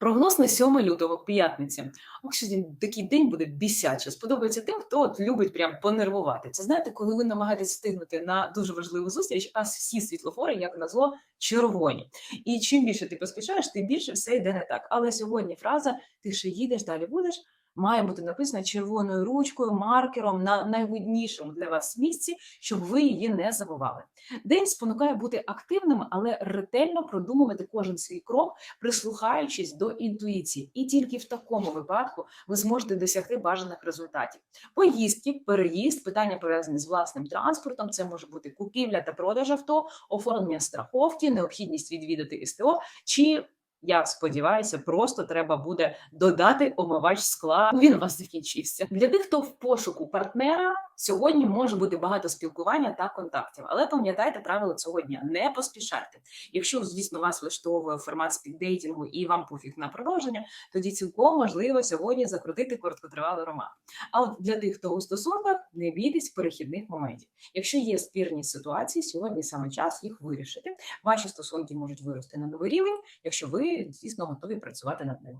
Прогноз на 7 лютого, п'ятниця. Ох, сьогодні такий день буде бісяче. Сподобається тим, хто от любить прям понервувати. Це знаєте, коли ви намагаєтесь встигнути на дуже важливу зустріч, а всі світлофори, як назло, червоні. І чим більше ти поспішаєш, тим більше все йде не так. Але сьогодні фраза Ти ще їдеш, далі будеш. Має бути написана червоною ручкою, маркером на найвиднішому для вас місці, щоб ви її не забували. День спонукає бути активним, але ретельно продумувати кожен свій крок, прислухаючись до інтуїції. І тільки в такому випадку ви зможете досягти бажаних результатів. Поїздки, переїзд, питання пов'язані з власним транспортом. Це може бути купівля та продаж авто, оформлення страховки, необхідність відвідати СТО чи. Я сподіваюся, просто треба буде додати омивач скла. Він у вас закінчився. Для тих, хто в пошуку партнера, сьогодні може бути багато спілкування та контактів. Але пам'ятайте правила цього дня: не поспішайте. Якщо, звісно, вас влаштовує формат спікдейтингу і вам пофіг на продовження, тоді цілком можливо сьогодні закрутити короткотривалий роман. А от для тих, хто у стосунках, не бійтесь перехідних моментів. Якщо є спірні ситуації, сьогодні саме час їх вирішити. Ваші стосунки можуть вирости на новий рівень, якщо ви, звісно, готові працювати над ними.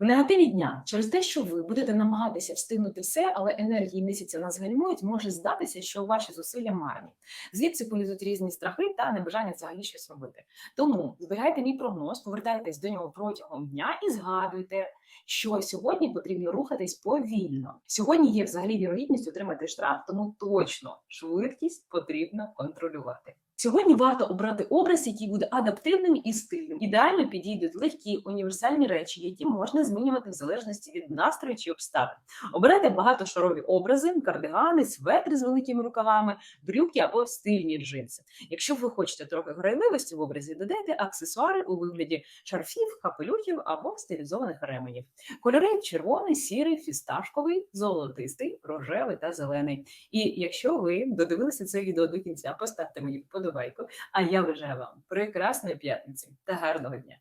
В негативі дня через те, що ви будете намагатися встигнути все, але енергії місяця нас гальмують, може здатися, що ваші зусилля марні. Звідси полізуть різні страхи та небажання взагалі щось робити. Тому зберігайте мій прогноз, повертайтесь до нього протягом дня і згадуйте, що сьогодні потрібно рухатись повільно. Сьогодні є взагалі вірогідність отримати штраф, тому точно швидкість потрібно контролювати. Сьогодні варто обрати образ, який буде адаптивним і стильним. Ідеально підійдуть легкі універсальні речі, які можна змінювати в залежності від настрою чи обставин. Обирайте багатошарові образи, кардигани, светри з великими рукавами, брюки або стильні джинси. Якщо ви хочете трохи грайливості в образі, додайте аксесуари у вигляді шарфів, капелюхів або стилізованих ременів. Кольори червоний, сірий, фісташковий, золотистий, рожевий та зелений. І якщо ви додивилися це відео до кінця, поставте мені вподобайку. А я бажаю вам прекрасної п'ятниці та гарного дня.